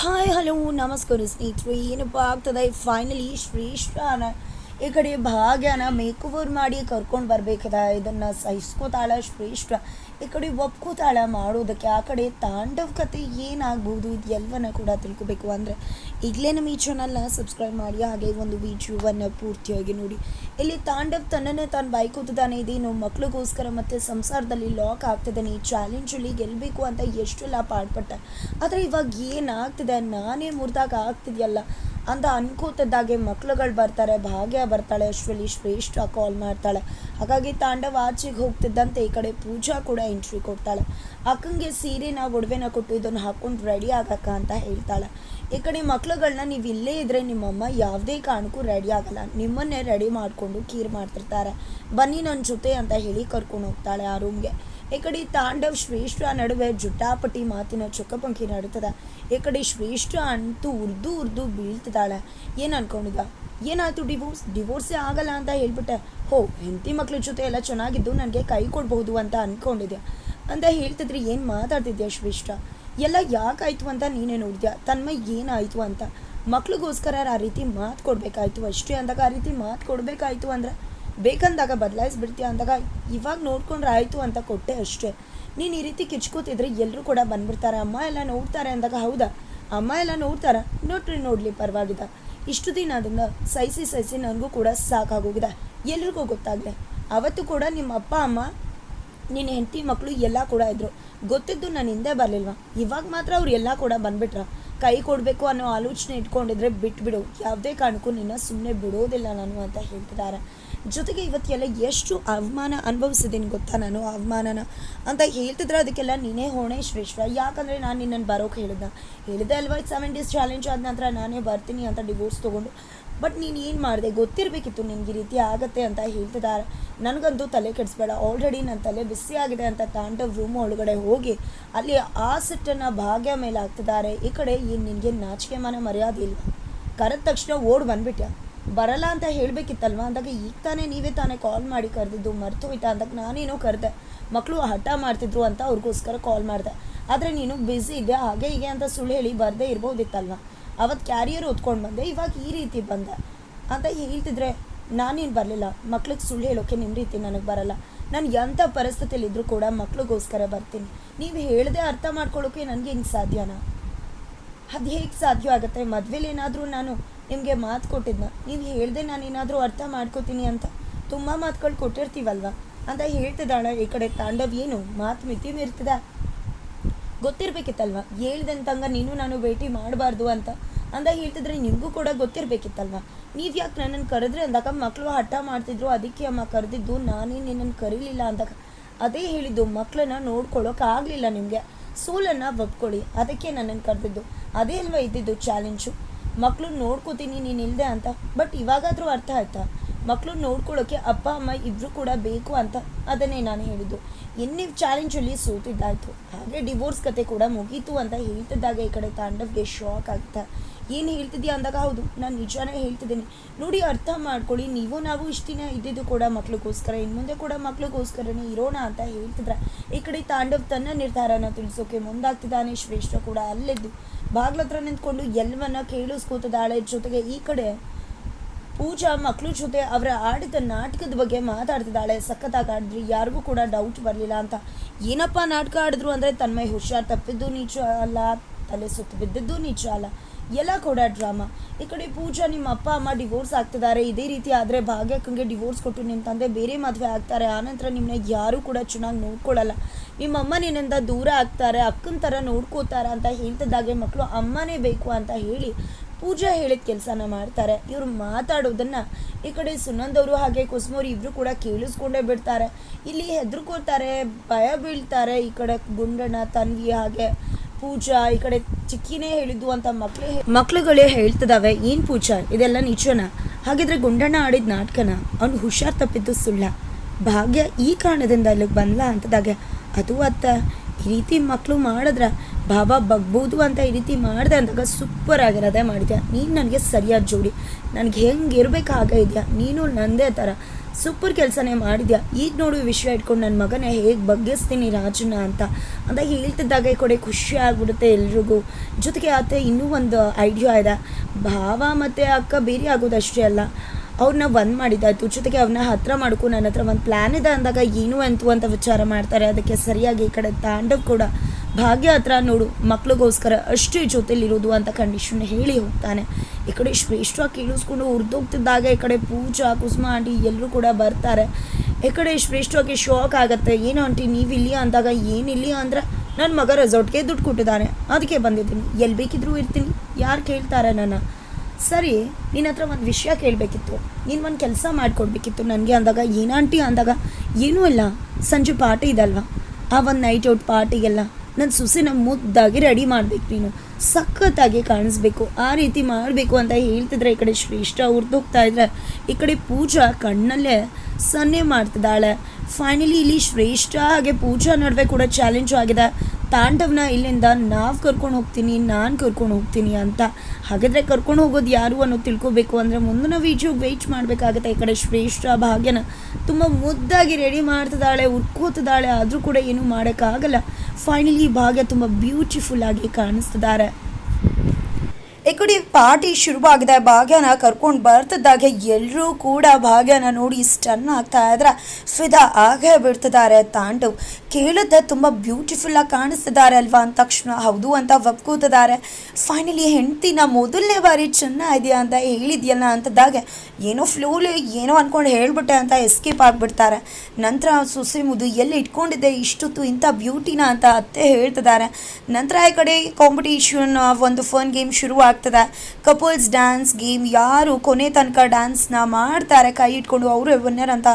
Hi hello ನಮಸ್ಕಾರ ಸ್ನೇಹಿತರು. ಏನಪ್ಪ ಆಗ್ತದೆ? ಫೈನಲಿ ಶ್ರೇಷ್ಠನ ಈ ಕಡೆ ಭಾಗ್ಯನ ಮೇಕ್ ಓವರ್ ಮಾಡಿ ಕರ್ಕೊಂಡು ಬರ್ಬೇಕದ. ಇದನ್ನು ಸಹಿಸ್ಕೋತಾಳ ಶ್ರೇಷ್ಠ ಈ ಕಡೆ ಒಪ್ಕೋತಾಳ ಮಾಡೋದಕ್ಕೆ, ಆ ಕಡೆ ತಾಂಡವ್ ಕತೆ ಏನಾಗ್ಬೋದು ಇದು ಎಲ್ಲವನ್ನ ಕೂಡ ತಿಳ್ಕೊಬೇಕು. ಅಂದರೆ ಈಗಲೇ ನಮ್ಮ ಈ ಚಾನಲ್ನ ಸಬ್ಸ್ಕ್ರೈಬ್ ಮಾಡಿ, ಹಾಗೆ ಒಂದು ವಿಡಿಯೋವನ್ನು ಪೂರ್ತಿಯಾಗಿ ನೋಡಿ. ಇಲ್ಲಿ ತಾಂಡವ್ ತನ್ನನ್ನೇ ತಾನು ಬೈಕೋತಿದ್ದಾನೆ ಇದೇನು ಮಕ್ಳಿಗೋಸ್ಕರ ಮತ್ತು ಸಂಸಾರದಲ್ಲಿ ಲಾಕ್ ಆಗ್ತಿದ್ದಾನೆ, ಈ ಚಾಲೆಂಜಲ್ಲಿ ಗೆಲ್ಲಬೇಕು ಅಂತ ಎಷ್ಟೆಲ್ಲ ಪಾಡ್ಪಟ್ಟ. ಆದರೆ ಇವಾಗ ಏನಾಗ್ತಿದೆ? ನಾನೇ ಮುರಿದಾಗ ಆಗ್ತಿದೆಯಲ್ಲ. ಅಂತ ಅನ್ಕೋತಿದ್ದಾಗೆ ಮಕ್ಳುಗಳು ಬರ್ತಾರೆ, ಭಾಗ್ಯ ಬರ್ತಾಳೆ ಅಶ್ವಲಿ ಶ್ರೇಷ್ಠ ಕಾಲ್ ಮಾಡ್ತಾಳೆ. ಹಾಗಾಗಿ ತಾಂಡವ ಆಚೆಗೆ ಹೋಗ್ತಿದ್ದಂತೆ ಈ ಕಡೆ ಪೂಜಾ ಕೂಡ ಎಂಟ್ರಿ ಕೊಡ್ತಾಳೆ. ಅಕ್ಕಂಗೆ ಸೀರೆನ, ಒಡವೆನ ಕೊಟ್ಟು ಇದನ್ನು ಹಾಕೊಂಡು ರೆಡಿ ಆಗಕ್ಕ ಅಂತ ಹೇಳ್ತಾಳೆ. ಈ ಕಡೆ ಮಕ್ಳುಗಳನ್ನ ನೀವು ಇಲ್ಲೇ ಇದ್ರೆ ನಿಮ್ಮಮ್ಮ ಯಾವುದೇ ಕಾರಣಕ್ಕೂ ರೆಡಿ ಆಗಲ್ಲ. ನಿಮ್ಮನ್ನೇ ರೆಡಿ ಮಾಡಿಕೊಂಡು ಕೀರ್ ಮಾಡ್ತಿರ್ತಾರೆ. ಬನ್ನಿ ನನ್ನ ಜೊತೆ ಅಂತ ಹೇಳಿ ಕರ್ಕೊಂಡು ಹೋಗ್ತಾಳೆ ಆ ರೂಮ್ಗೆ ಈ ಕಡೆ ತಾಂಡವ್ ಶ್ರೇಷ್ಠ ನಡುವೆ ಜುಟಾಪಟಿ ಮಾತಿನ ಚೊಕ್ಕಪಂಕಿ ನಡೀತದ. ಈ ಕಡೆ ಶ್ರೇಷ್ಠ ಅಂತೂ ಉರ್ದು ಉರ್ದು ಬೀಳ್ತಿದ್ದಾಳೆ. ಏನು ಅನ್ಕೊಂಡಿದ್ದ? ಏನಾಯ್ತು ಡಿವೋರ್ಸ್? ಡಿವೋರ್ಸೇ ಆಗಲ್ಲ ಅಂತ ಹೇಳ್ಬಿಟ್ಟೆ. ಹೋ, ಹೆಂಡತಿ ಮಕ್ಳ ಜೊತೆ ಎಲ್ಲ ಚೆನ್ನಾಗಿದ್ದು ನನಗೆ ಕೈ ಕೊಡ್ಬೋದು ಅಂತ ಅನ್ಕೊಂಡಿದ್ಯಾ? ಅಂತ ಹೇಳ್ತಿದ್ರೆ, ಏನು ಮಾತಾಡ್ತಿದ್ಯಾ ಶ್ರೇಷ್ಠ? ಎಲ್ಲ ಯಾಕಾಯ್ತು ಅಂತ ನೀನೇ ನೋಡಿದ್ಯಾ? ತನ್ಮೈ ಏನಾಯ್ತು ಅಂತ? ಮಕ್ಳಿಗೋಸ್ಕರ ಆ ರೀತಿ ಮಾತು ಕೊಡಬೇಕಾಯ್ತು ಅಷ್ಟೇ ಅಂದಾಗ ಆ ರೀತಿ ಮಾತು ಕೊಡಬೇಕಾಯ್ತು ಅಂದರೆ? ಬೇಕಂದಾಗ ಬದಲಾಯಿಸ್ಬಿಡ್ತೀಯ ಅಂದಾಗ ಇವಾಗ ನೋಡ್ಕೊಂಡ್ರೆ ಆಯಿತು ಅಂತ ಕೊಟ್ಟೆ ಅಷ್ಟೇ. ನೀನು ಈ ರೀತಿ ಕಿಚ್ಕೋತಿದ್ರೆ ಎಲ್ಲರೂ ಕೂಡ ಬಂದ್ಬಿಡ್ತಾರೆ. ಅಮ್ಮ ಎಲ್ಲ ನೋಡ್ತಾರೆ ಅಂದಾಗ ಹೌದಾ? ಅಮ್ಮ ಎಲ್ಲ ನೋಡ್ತಾರ? ನೋಡ್ರಿ ನೋಡಲಿ ಪರವಾಗಿಲ್ಲ. ಇಷ್ಟು ದಿನ ಅದನ್ನು ಸಹಿಸಿ ಸಹಿಸಿ ನನಗೂ ಕೂಡ ಸಾಕಾಗೋಗಿದೆ. ಎಲ್ರಿಗೂ ಗೊತ್ತಾಗಲಿ. ಅವತ್ತು ಕೂಡ ನಿಮ್ಮ ಅಪ್ಪ, ಅಮ್ಮ, ನಿನ್ನ ಹೆಂಡತಿ ಮಕ್ಕಳು ಎಲ್ಲ ಕೂಡ ಇದ್ದರು ಗೊತ್ತಿದ್ದು ನಾನು ಹಿಂದೆ ಬರಲಿಲ್ವಾ? ಇವಾಗ ಮಾತ್ರ ಅವ್ರು ಎಲ್ಲ ಕೂಡ ಬಂದ್ಬಿಟ್ರ? ಕೈ ಕೊಡಬೇಕು ಅನ್ನೋ ಆಲೋಚನೆ ಇಟ್ಕೊಂಡಿದ್ರೆ ಬಿಟ್ಬಿಡು. ಯಾವುದೇ ಕಾರಣಕ್ಕೂ ನಿನ್ನ ಸುಮ್ಮನೆ ಬಿಡೋದಿಲ್ಲ ನಾನು ಅಂತ ಹೇಳ್ತಿದ್ದಾರೆ. ಜೊತೆಗೆ ಇವತ್ತೆಲ್ಲ ಎಷ್ಟು ಅವಮಾನ ಅನುಭವಿಸಿದ್ದೀನಿ ಗೊತ್ತಾ ನಾನು ಅವಮಾನನ? ಅಂತ ಹೇಳ್ತಿದ್ರೆ ಅದಕ್ಕೆಲ್ಲ ನೀನೇ ಹೋಣೆ ಶ್ರೇಷ್ಠ. ಯಾಕಂದರೆ ನಾನು ನಿನ್ನನ್ನು ಬರೋಕೆ ಹೇಳಿದ್ದೆ ಹೇಳಿದೆ ಅಲ್ವಾ ಸೆವೆನ್ ಡೇಸ್ ಚಾಲೆಂಜ್ ಆದ ನಂತರ ನಾನೇ ಬರ್ತೀನಿ ಅಂತ ಡಿವೋರ್ಸ್ ತೊಗೊಂಡು. ಬಟ್ ನೀನು ಏನು ಮಾಡಿದೆ? ಗೊತ್ತಿರಬೇಕಿತ್ತು ನಿನಗೆ ಈ ರೀತಿ ಆಗುತ್ತೆ ಅಂತ ಹೇಳ್ತಿದ್ದಾರೆ. ನನಗಂತೂ ತಲೆ ಕೆಡಿಸ್ಬೇಡ. ಆಲ್ರೆಡಿ ನನ್ನ ತಲೆ ಬಿಸಿ ಆಗಿದೆ ಅಂತ ತಾಂಡವ್ ರೂಮ್ ಒಳಗಡೆ ಹೋಗಿ ಅಲ್ಲಿ ಆ ಸಿಟ್ಟನ್ನು ಭಾಗ್ಯ ಮೇಲೆ ಹಾಕ್ತಿದ್ದಾರೆ. ಈ ಕಡೆ ಏನು ನಿನಗೆ ನಾಚಿಕೆ ಮನೆ ಮರ್ಯಾದೆ ಇಲ್ಲ ಕರೆದ ತಕ್ಷಣ ಓಡ್ ಬಂದ್ಬಿಟ್ಯಾ. ಬರಲ್ಲ ಅಂತ ಹೇಳಬೇಕಿತ್ತಲ್ವ? ಅಂದಾಗ ಈಗ ತಾನೇ ನೀವೇ ತಾನೇ ಕಾಲ್ ಮಾಡಿ ಕರೆದಿದ್ದು, ಮರ್ತು ಹೋಯ್ತಾ? ಅಂದಾಗ ನಾನೇನೋ ಕರೆದೆ. ಮಕ್ಕಳು ಹಠ ಮಾಡ್ತಿದ್ರು ಅಂತ ಅವ್ರಿಗೋಸ್ಕರ ಕಾಲ್ ಮಾಡಿದೆ. ಆದರೆ ನೀನು ಬ್ಯುಸಿ ಇದೆ ಹಾಗೆ ಹೀಗೆ ಅಂತ ಸುಳ್ಳು ಹೇಳಿ ಬರದೇ ಇರ್ಬೋದಿತ್ತಲ್ವ? ಅವತ್ತು ಕ್ಯಾರಿಯರ್ ಹೊತ್ಕೊಂಡು ಬಂದೆ, ಇವಾಗ ಈ ರೀತಿ ಬಂದೆ. ಅಂತ ಹೇಳ್ತಿದ್ರೆ ನಾನೇನು ಬರಲಿಲ್ಲ. ಮಕ್ಳಿಗೆ ಸುಳ್ಳು ಹೇಳೋಕ್ಕೆ ನಿಮ್ಮ ರೀತಿ ನನಗೆ ಬರಲ್ಲ. ನಾನು ಎಂಥ ಪರಿಸ್ಥಿತಿಯಲ್ಲಿದ್ದರೂ ಕೂಡ ಮಕ್ಳಿಗೋಸ್ಕರ ಬರ್ತೀನಿ. ನೀವು ಹೇಳದೆ ಅರ್ಥ ಮಾಡ್ಕೊಳ್ಳೋಕೆ ನನಗೆ ಹಿಂಗೆ ಸಾಧ್ಯನಾ? ಅದು ಹೇಗೆ ಸಾಧ್ಯ ಆಗುತ್ತೆ? ಮದುವೆಲಿ ಏನಾದರೂ ನಾನು ನಿಮಗೆ ಮಾತು ಕೊಟ್ಟಿದ್ನ. ನೀವು ಹೇಳ್ದೆ ನಾನು ಏನಾದರೂ ಅರ್ಥ ಮಾಡ್ಕೋತೀನಿ ಅಂತ ತುಂಬ ಮಾತುಗಳು ಕೊಟ್ಟಿರ್ತೀವಲ್ವ? ಅಂತ ಹೇಳ್ತಿದ್ದಾಳೆ ಈ ಕಡೆ ತಾಂಡವ್. ಏನು ಮಾತು ಮಿತಿ ಮೀರ್ತದ? ಗೊತ್ತಿರ್ಬೇಕಿತ್ತಲ್ವ? ಹೇಳ್ದಂತಂಗ ನೀನು ನಾನು ಭೇಟಿ ಮಾಡಬಾರ್ದು ಅಂತ ಅಂದ ಹೇಳ್ತಿದ್ರೆ ನಿಮಗೂ ಕೂಡ ಗೊತ್ತಿರಬೇಕಿತ್ತಲ್ವ? ನೀವು ಯಾಕೆ ನನ್ನನ್ನು ಕರೆದ್ರೆ ಅಂದಾಗ ಮಕ್ಕಳು ಹಠ ಮಾಡ್ತಿದ್ರು, ಅದಕ್ಕೆ ಅಮ್ಮ ಕರೆದಿದ್ದು ನಾನೇ ನಿನ್ನನ್ನು ಕರೀಲಿಲ್ಲ ಅಂದಾಗ. ಅದೇ ಹೇಳಿದ್ದು ಮಕ್ಕಳನ್ನ ನೋಡ್ಕೊಳ್ಳೋಕ್ಕಾಗಲಿಲ್ಲ ನಿಮಗೆ. ಸೋಲನ್ನು ಒಪ್ಕೊಳ್ಳಿ, ಅದಕ್ಕೆ ನನ್ನನ್ನು ಕರೆದಿದ್ದು. ಅದೇ ಅಲ್ವಾ ಇದ್ದಿದ್ದು ಚಾಲೆಂಜು ಮಕ್ಕಳು ನೋಡ್ಕೋತೀನಿ ನೀನು ಇಲ್ಲದೆ ಅಂತ ಬಟ್ ಇವಾಗಾದರೂ ಅರ್ಥ ಆಯ್ತಾ? ಮಕ್ಕಳು ನೋಡ್ಕೊಳ್ಳೋಕ್ಕೆ ಅಪ್ಪ, ಅಮ್ಮ ಇಬ್ಬರು ಕೂಡ ಬೇಕು ಅಂತ ಅದನ್ನೇ ನಾನು ಹೇಳಿದ್ದು. ಎನ್ನಿ ಚಾಲೆಂಜಲ್ಲಿ ಸೋತಿದ್ದಾಯಿತು. ಹಾಗೆ ಡಿವೋರ್ಸ್ ಕತೆ ಕೂಡ ಮುಗೀತು ಅಂತ ಹೇಳ್ತಿದ್ದಾಗ ಈ ಕಡೆ ತಾಂಡವ್ಗೆ ಶಾಕ್ ಆಗ್ತಾ ಏನು ಹೇಳ್ತಿದ್ಯಾ ಅಂದಾಗ, ಹೌದು, ನಾನು ನಿಜಾನೇ ಹೇಳ್ತಿದ್ದೀನಿ. ನೋಡಿ, ಅರ್ಥ ಮಾಡ್ಕೊಳ್ಳಿ, ನೀವು ನಾವು ಇಷ್ಟು ದಿನ ಇದ್ದಿದ್ದು ಕೂಡ ಮಕ್ಳಿಗೋಸ್ಕರ ಇನ್ನು ಮುಂದೆ ಕೂಡ ಮಕ್ಳಿಗೋಸ್ಕರನೇ ಇರೋಣ ಅಂತ ಹೇಳ್ತಿದ್ರ. ಈ ಕಡೆ ತಾಂಡವ್ ತನ್ನ ನಿರ್ಧಾರನ ತಿಳಿಸೋಕೆ ಮುಂದಾಗ್ತಿದ್ದಾನೆ, ಶ್ರೇಷ್ಠ ಕೂಡ ಅಲ್ಲಿದ್ದು. ಬಾಗ್ಲತ್ರ ನಿಂತ್ಕೊಂಡು ಎಲ್ಲವನ್ನ ಕೇಳಿಸ್ಕೋತಿದ್ದಾಳೆ. ಜೊತೆಗೆ ಈ ಕಡೆ ಪೂಜಾ ಮಕ್ಕಳು ಜೊತೆ ಅವರ ಆಡಿದ ನಾಟಕದ ಬಗ್ಗೆ ಮಾತಾಡ್ತಿದ್ದಾಳೆ. ಸಖತ್ತಾಗಿ ಆಡಿದ್ರಿ ಯಾರಿಗೂ ಕೂಡ ಡೌಟ್ ಬರಲಿಲ್ಲ ಅಂತ. ಏನಪ್ಪ ನಾಟಕ ಆಡಿದ್ರು ಅಂದರೆ ತನ್ಮೈ ಹುಷಾರ್, ತಪ್ಪಿದ್ದು ನಿಜ ಅಲ್ಲ, ತಲೆ ಸುತ್ತು ಬಿದ್ದಿದ್ದು ನಿಜ ಅಲ್ಲ. ಎಲ್ಲ ಕೂಡ ಡ್ರಾಮಾ. ಈ ಕಡೆ ಪೂಜಾ ನಿಮ್ಮ ಅಪ್ಪ, ಅಮ್ಮ ಡಿವೋರ್ಸ್ ಆಗ್ತಿದ್ದಾರೆ. ಇದೇ ರೀತಿ ಆದರೆ ಭಾಗ್ಯಕ್ಕಂಗೆ ಡಿವೋರ್ಸ್ ಕೊಟ್ಟು ನಿಮ್ಮ ತಂದೆ ಬೇರೆ ಮದುವೆ ಆಗ್ತಾರೆ. ಆನಂತರ ನಿಮ್ಮನ್ನ ಯಾರೂ ಕೂಡ ಚೆನ್ನಾಗಿ ನೋಡ್ಕೊಳ್ಳಲ್ಲ ನಿಮ್ಮ ಅಮ್ಮ ನಿನ್ನಿಂದ ದೂರ ಆಗ್ತಾರೆ. ಅಕ್ಕನ ಥರ ನೋಡ್ಕೋತಾರೆ ಅಂತ ಹೇಳ್ತಿದ್ದಾಗೆ ಮಕ್ಕಳು ಅಮ್ಮನೇ ಬೇಕು ಅಂತ ಹೇಳಿ ಪೂಜಾ ಹೇಳಿದ ಕೆಲಸನ ಮಾಡ್ತಾರೆ. ಇವರು ಮಾತಾಡೋದನ್ನ ಈ ಕಡೆ ಸುನಂದವರು ಹಾಗೆ ಕುಸುಮೋರು ಇಬ್ರು ಕೂಡ ಕೇಳಿಸ್ಕೊಂಡೇ ಬಿಡ್ತಾರೆ. ಇಲ್ಲಿ ಹೆದರ್ಕೋತಾರೆ ಭಯ ಬೀಳ್ತಾರೆ ಈ ಕಡೆ ಗುಂಡಣ್ಣ, ತನ್ವಿ ಹಾಗೆ. ಪೂಜಾ ಈ ಕಡೆ ಚಿಕ್ಕಿನೇ ಹೇಳಿದ್ದು ಅಂತ ಮಕ್ಳು ಮಕ್ಳುಗಳೇ ಹೇಳ್ತಿದಾವೆ, ಏನು ಪೂಜಾ? ಇದೆಲ್ಲ ನಿಜನ? ಹಾಗಿದ್ರೆ ಗುಂಡಣ್ಣ ಆಡಿದ ನಾಟಕನ ಅವ್ನು ಹುಷಾರ್ ತಪ್ಪಿದ್ದು ಸುಳ್ಳ. ಭಾಗ್ಯ ಈ ಕಾರಣದಿಂದ ಅಲ್ಲಿಗೆ ಬಂದ್ಲಾ ಅಂತದಾಗೆ, ಅದು ಅತ್ತ, ಈ ರೀತಿ ಮಕ್ಕಳು ಮಾಡಿದ್ರೆ ಬಾಬಾ ಬಗ್ಬೋದು ಅಂತ ಈ ರೀತಿ ಮಾಡಿದೆ ಅಂದಾಗ ಸೂಪರ್ ಆಗಿರೋದೇ ಮಾಡಿದ್ಯಾ? ನೀನು ನನಗೆ ಸರಿಯಾದ ಜೋಡಿ. ನನಗೆ ಹೆಂಗೆ ಇರಬೇಕು ಹಾಗೆ ಇದೆಯಾ? ನೀನು ನನ್ನದೇ ಥರ ಸೂಪರ್ ಕೆಲಸನೇ ಮಾಡಿದ್ಯಾ? ಈಗ ನೋಡು ವಿಷಯ ಇಟ್ಕೊಂಡು ನನ್ನ ಮಗನ ಹೇಗೆ ಬಗ್ಗಿಸ್ತೀನಿ ರಾಜನ ಅಂತ. ಅಂತ ಹೇಳ್ತಿದ್ದಾಗ ಈ ಕಡೆ ಖುಷಿ ಆಗ್ಬಿಡುತ್ತೆ ಎಲ್ರಿಗೂ. ಜೊತೆಗೆ ಆತ ಇನ್ನೂ ಒಂದು ಐಡಿಯಾ ಇದೆ. ಭಾವ ಮತ್ತು ಅಕ್ಕ ಬೇರೆ ಆಗೋದಷ್ಟೇ ಅಲ್ಲ. ಅವ್ರನ್ನ ಒಂದು ಮಾಡಿದ್ದಾಯ್ತು. ಜೊತೆಗೆ ಅವ್ರನ್ನ ಹತ್ರ ಮಾಡ್ಕೊ ನನ್ನ ಹತ್ರ ಒಂದು ಪ್ಲ್ಯಾನ್ ಇದೆ ಅಂದಾಗ ಏನು ಅಂತು ಅಂತ ವಿಚಾರ ಮಾಡ್ತಾರೆ. ಅದಕ್ಕೆ ಸರಿಯಾಗಿ ಈ ಕಡೆ ತಾಂಡವ್ ಕೂಡ ಭಾಗ್ಯ ಹತ್ರ ನೋಡು, ಮಕ್ಳಿಗೋಸ್ಕರ ಅಷ್ಟೇ ಜೊತೆಲಿರೋದು ಅಂತ ಕಂಡೀಷನ್ ಹೇಳಿ ಹೋಗ್ತಾನೆ. ಈ ಕಡೆ ಶ್ರೇಷ್ಠ ಕೇಳಿಸ್ಕೊಂಡು ಹುರಿದೋಗ್ತಿದ್ದಾಗ ಈ ಕಡೆ ಪೂಜಾ, ಕುಸುಮ ಆಂಟಿ ಎಲ್ಲರೂ ಕೂಡ ಬರ್ತಾರೆ. ಈ ಕಡೆ ಶ್ರೇಷ್ಠವಾಗಿ ಶಾಕ್ ಆಗುತ್ತೆ. ಏನು ಆಂಟಿ ನೀವು ಅಂದಾಗ ಏನಿಲ್ಲ ಅಂದ್ರೆ ನನ್ನ ಮಗ ರೆಸಾರ್ಟ್ಗೆ ದುಡ್ಡು ಕೊಟ್ಟಿದ್ದಾನೆ. ಅದಕ್ಕೆ ಬಂದಿದ್ದೀನಿ. ಎಲ್ಲಿ ಬೇಕಿದ್ರೂ ಇರ್ತೀನಿ. ಯಾರು ಕೇಳ್ತಾರೆ ನನ್ನ? ಸರಿ ನಿನ್ನ ಹತ್ರ ಒಂದು ವಿಷಯ ಕೇಳಬೇಕಿತ್ತು. ನೀನು ಒಂದು ಕೆಲಸ ಮಾಡಿಕೊಡ್ಬೇಕಿತ್ತು ನನಗೆ. ಅಂದಾಗ ಏನಾಂಟಿ ಅಂದಾಗ, ಏನೂ ಇಲ್ಲ. ಸಂಜೆ ಪಾರ್ಟಿ ಇದಲ್ವಾ ಆ ಒಂದು ನೈಟ್ ಔಟ್ ಪಾರ್ಟಿಗೆಲ್ಲ ನನ್ನ ಸುಸಿನ ಮುದ್ದಾಗಿ ರೆಡಿ ಮಾಡಬೇಕು ನೀನು. ಸಖತ್ತಾಗಿ ಕಾಣಿಸ್ಬೇಕು. ಆ ರೀತಿ ಮಾಡಬೇಕು ಅಂತ ಹೇಳ್ತಿದ್ರೆ ಈ ಕಡೆ ಶ್ರೇಷ್ಠ ಹುರಿದೋಗ್ತಾ ಇದ್ರೆ, ಈ ಕಡೆ ಪೂಜಾ ಕಣ್ಣಲ್ಲೇ ಸನ್ನೆ ಮಾಡ್ತಿದ್ದಾಳೆ. ಫೈನಲಿ ಇಲ್ಲಿ ಶ್ರೇಷ್ಠ ಹಾಗೆ ಪೂಜಾ ನಡುವೆ ಕೂಡ ಚಾಲೆಂಜ್ ಆಗಿದೆ. ತಾಂಡವನ ಇಲ್ಲಿಂದ ನಾವು ಕರ್ಕೊಂಡು ಹೋಗ್ತೀನಿ, ನಾನು ಕರ್ಕೊಂಡು ಹೋಗ್ತೀನಿ ಅಂತ. ಹಾಗಾದರೆ ಕರ್ಕೊಂಡು ಹೋಗೋದು ಯಾರು ಅನ್ನೋದು ತಿಳ್ಕೊಬೇಕು. ಅಂದರೆ ಮುಂದಿನ ವೀಡಿಯೋಗೆ ವೆಯ್ಟ್ ಮಾಡಬೇಕಾಗುತ್ತೆ ಈ ಕಡೆ ಶ್ರೇಷ್ಠ ಭಾಗ್ಯನ. ತುಂಬ ಮುದ್ದಾಗಿ ರೆಡಿ ಮಾಡ್ತಿದ್ದಾಳೆ ಉರ್ಕೋತಿದ್ದಾಳೆ ಆದರೂ ಕೂಡ ಏನೂ ಮಾಡೋಕ್ಕಾಗಲ್ಲ. ಫೈನಲಿ ಭಾಗ್ಯ ತುಂಬ ಬ್ಯೂಟಿಫುಲ್ ಆಗಿ ಕಾಣಿಸ್ತಿದ್ದಾರೆ. ಕಡೆ ಪಾರ್ಟಿ ಶುರುವಾಗಿದೆ. ಭಾಗ್ಯನ ಕರ್ಕೊಂಡು ಬರ್ತಿದ್ದಾಗ ಎಲ್ಲರೂ ಕೂಡ ಭಾಗ್ಯನ ನೋಡಿ ಸ್ಟನ್ ಆಗ್ತಾ ಇದ್ರೆ ಫಿದಾ ಆಗೇ ಬಿಡ್ತಿದ್ದಾರೆ. ತಾಂಡವ್ ಕೇಳಿದ್ದೆ ತುಂಬ ಬ್ಯೂಟಿಫುಲ್ ಆಗಿ ಕಾಣಿಸ್ತಿದ್ದಾರೆ ಅಲ್ವಾ ಅಂದ ತಕ್ಷಣ. ಹೌದು ಅಂತ ಒಪ್ಕೂತಿದ್ದಾರೆ. ಫೈನಲಿ ಹೆಂಡ್ತಿನ ಮೊದಲನೇ ಬಾರಿ ಚೆನ್ನಾಗಿದೆಯಾ ಅಂತ ಹೇಳಿದ್ಯಲ್ಲ ಅಂತದಾಗ ಏನೋ ಫ್ಲೋಲಿ ಏನೋ ಅಂದ್ಕೊಂಡು ಹೇಳ್ಬಿಟ್ಟೆ ಅಂತ ಎಸ್ಕೇಪ್ ಆಗಿಬಿಡ್ತಾರೆ. ನಂತರ ಸೊಸೆ ಮುದು ಎಲ್ಲಿ ಇಟ್ಕೊಂಡಿದ್ದೆ ಇಷ್ಟೊತ್ತು ಇಂಥ ಬ್ಯೂಟಿನ ಅಂತ ಅತ್ತೆ ಹೇಳ್ತಿದ್ದಾರೆ. ನಂತರ ಈ ಕಡೆ ಕಾಂಪಿಟೇಷನ್ ಒಂದು ಫೋನ್ ಗೇಮ್ ಶುರು ಕಪಲ್ಸ್ ಡ್ಯಾನ್ಸ್ ಗೇಮ್ ಯಾರು ಕೊನೆ ತನಕ ಡ್ಯಾನ್ಸ್ನ ಮಾಡ್ತಾರೆ, ಕೈ ಇಟ್ಕೊಂಡು ಅವರು ವಿನ್ನರ್ ಅಂತ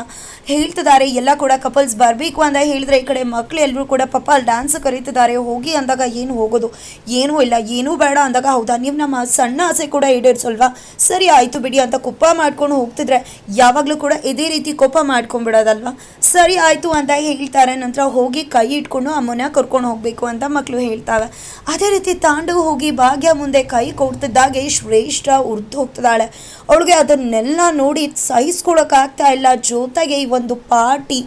ಹೇಳ್ತಿದ್ದಾರೆ. ಎಲ್ಲ ಕೂಡ ಕಪಲ್ಸ್ ಬರಬೇಕು ಅಂತ ಹೇಳಿದ್ರೆ ಈ ಕಡೆ ಮಕ್ಳು ಎಲ್ಲರೂ ಕೂಡ ಪಾಪ ಅಲ್ಲಿ ಡ್ಯಾನ್ಸ್ ಕರೀತಿದ್ದಾರೆ. ಹೋಗಿ ಅಂದಾಗ ಏನು ಹೋಗೋದು? ಏನೂ ಇಲ್ಲ, ಏನೂ ಬೇಡ ಅಂದಾಗ ಹೌದಾ? ನೀವು ನಮ್ಮ ಸಣ್ಣ ಆಸೆ ಕೂಡ ಈಡೇರಿಸಲ್ವಾ? ಸರಿ ಆಯಿತು ಬಿಡಿ ಅಂತ ಕೊಪ್ಪ ಮಾಡ್ಕೊಂಡು ಹೋಗ್ತಿದ್ರೆ ಯಾವಾಗಲೂ ಕೂಡ ಇದೇ ರೀತಿ ಕೋಪ ಮಾಡ್ಕೊಂಡ್ಬಿಡೋದಲ್ವಾ? ಸರಿ ಆಯಿತು ಅಂತ ಹೇಳ್ತಾರೆ. ನಂತರ ಹೋಗಿ ಕೈ ಇಟ್ಕೊಂಡು ಅಮ್ಮನ ಕರ್ಕೊಂಡು ಹೋಗಬೇಕು ಅಂತ ಮಕ್ಕಳು ಹೇಳ್ತಾವೆ. ಅದೇ ರೀತಿ ತಾಂಡು ಹೋಗಿ ಭಾಗ್ಯ ಮುಂದೆ ಕೈ ಕೊಡ್ತಿದ್ದಾಗೆ ಶ್ರೇಷ್ಠ ಉರ್ದು ಹೋಗ್ತಿದ್ದಾಳೆ. ಅವಳಿಗೆ ಅದನ್ನೆಲ್ಲ ನೋಡಿ ಸಹಿಸ್ಕೊಳಕ್ಕಾಗ್ತಾ ಇಲ್ಲ. ಜೊತೆಗೆ ಈ ಒಂದು ಪಾರ್ಟಿ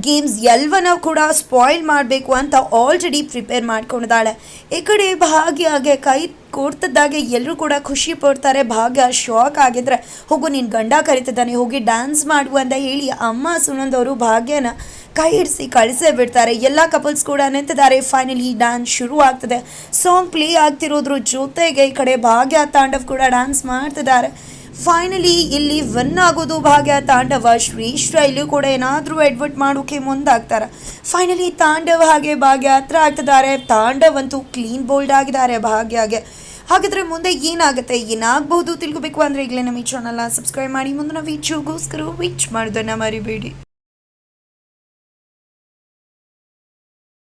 ಗೇಮ್ಸ್ ಎಲ್ಲವನ್ನ ಕೂಡ ಸ್ಪಾಯ್ಲ್ ಮಾಡಬೇಕು ಅಂತ ಆಲ್ರೆಡಿ ಪ್ರಿಪೇರ್ ಮಾಡ್ಕೊಂಡಿದ್ದಾಳೆ. ಈ ಕಡೆ ಭಾಗ್ಯಗೆ ಕೈ ಕೊಡ್ತಿದ್ದಾಗೆ ಎಲ್ಲರೂ ಕೂಡ ಖುಷಿ ಪಡ್ತಾರೆ. ಭಾಗ್ಯ ಶಾಕ್ ಆಗಿದ್ರೆ, ಹೋಗು ನಿನ್ನ ಗಂಡ ಕರಿತಿದ್ದಾನೆ, ಹೋಗಿ ಡ್ಯಾನ್ಸ್ ಮಾಡು ಅಂತ ಹೇಳಿ ಅಮ್ಮ ಸುನಂದವರು ಭಾಗ್ಯನ ಕೈ ಹಿಡಿಸಿ ಕಳಿಸೇ ಬಿಡ್ತಾರೆ. ಎಲ್ಲ ಕಪಲ್ಸ್ ಕೂಡ ನಿಂತಿದ್ದಾರೆ. ಫೈನಲಿ ಡ್ಯಾನ್ಸ್ ಶುರು ಆಗ್ತದೆ. ಸಾಂಗ್ ಪ್ಲೇ ಆಗ್ತಿರೋದ್ರ ಜೊತೆಗೆ ಈ ಕಡೆ ಭಾಗ್ಯ ತಾಂಡವ್ ಕೂಡ ಡ್ಯಾನ್ಸ್ ಮಾಡ್ತಿದ್ದಾರೆ. ಫೈನಲಿ ಇಲ್ಲಿ ವನ್ ಆಗೋದು ಭಾಗ್ಯ ತಾಂಡವ ಶ್ರೇಷ್ಠ ಇಲ್ಲೂ ಕೂಡ ಏನಾದರೂ ಎಡ್ವರ್ಟ್ ಮಾಡೋಕೆ ಮುಂದಾಗ್ತಾರೆ. ಫೈನಲಿ ತಾಂಡವ ಹಾಗೆ ಭಾಗ್ಯ ಹತ್ರ ಆಗ್ತಿದ್ದಾರೆ. ತಾಂಡವ್ ಅಂತೂ ಕ್ಲೀನ್ ಬೋಲ್ಡ್ ಆಗಿದ್ದಾರೆ ಭಾಗ್ಯಗೆ. ಹಾಗಾದ್ರೆ ಮುಂದೆ ಏನಾಗುತ್ತೆ? ಏನಾಗಬಹುದು ತಿಳ್ಕೊಬೇಕು ಅಂದರೆ ಈಗಲೇ ನಮ್ಮ ಈ ಚಾನಲ್ನ ಸಬ್ಸ್ಕ್ರೈಬ್ ಮಾಡಿ. ಮುಂದಿನ ವೀಡಿಯೋಗೋಸ್ಕರ ವೀಚ್ ಮಾಡೋದನ್ನು ಮರಿಬೇಡಿ.